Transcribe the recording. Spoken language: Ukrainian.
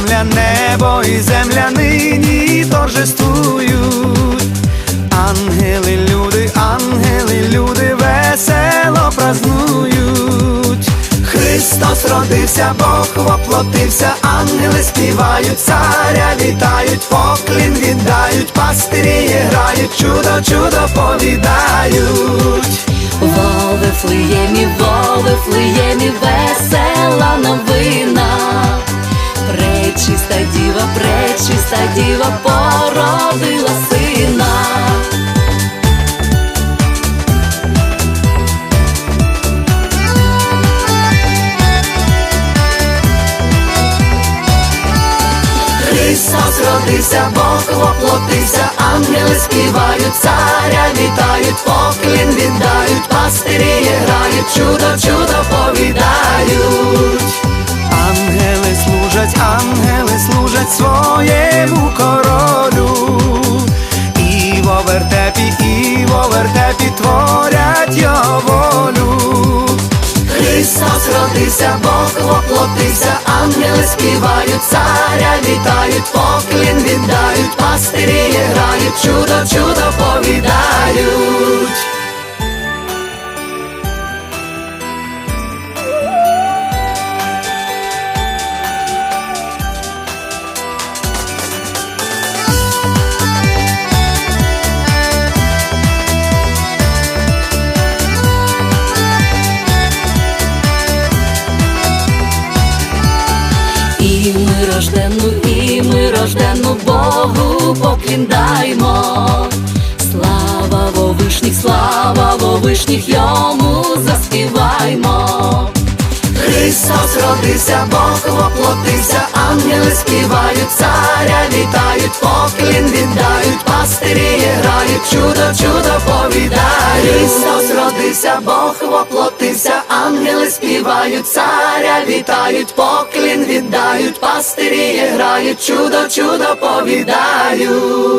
Сонця, небо і земля нині торжествують. Ангели, люди, ангели, люди весело празнують. Христос родився, Бог воплотився, ангели співають, царя вітають, поклін віддають, пастирі грають, чудо, чудо повідають. Во Вифлеємі, во Вифлеємі, весела діва породила сина. Христос родився, Бог воплотився, ангели співають, царя вітають, поклін віддають, пастирі грають, чудо, чудо своєму королю. І во вертепі, і во овертепі творять його волю. Христос родився, Бог воплотився, ангели співають, царя вітають, поклін віддають, пастирі грають, чудо, чудо рождену Богу поклін даймо. Слава вовишніх, слава вовишніх, йому заспіваймо. Христос родився, Бог воплотився, ангели співають, царя вітають, поклін віддають, пастирі грають, чудо, чудо повідають. Христос родився, Бог воплотився, ангели співають, царя вітають, поклін віддають, пастирі грають, чудо, чудо повідають.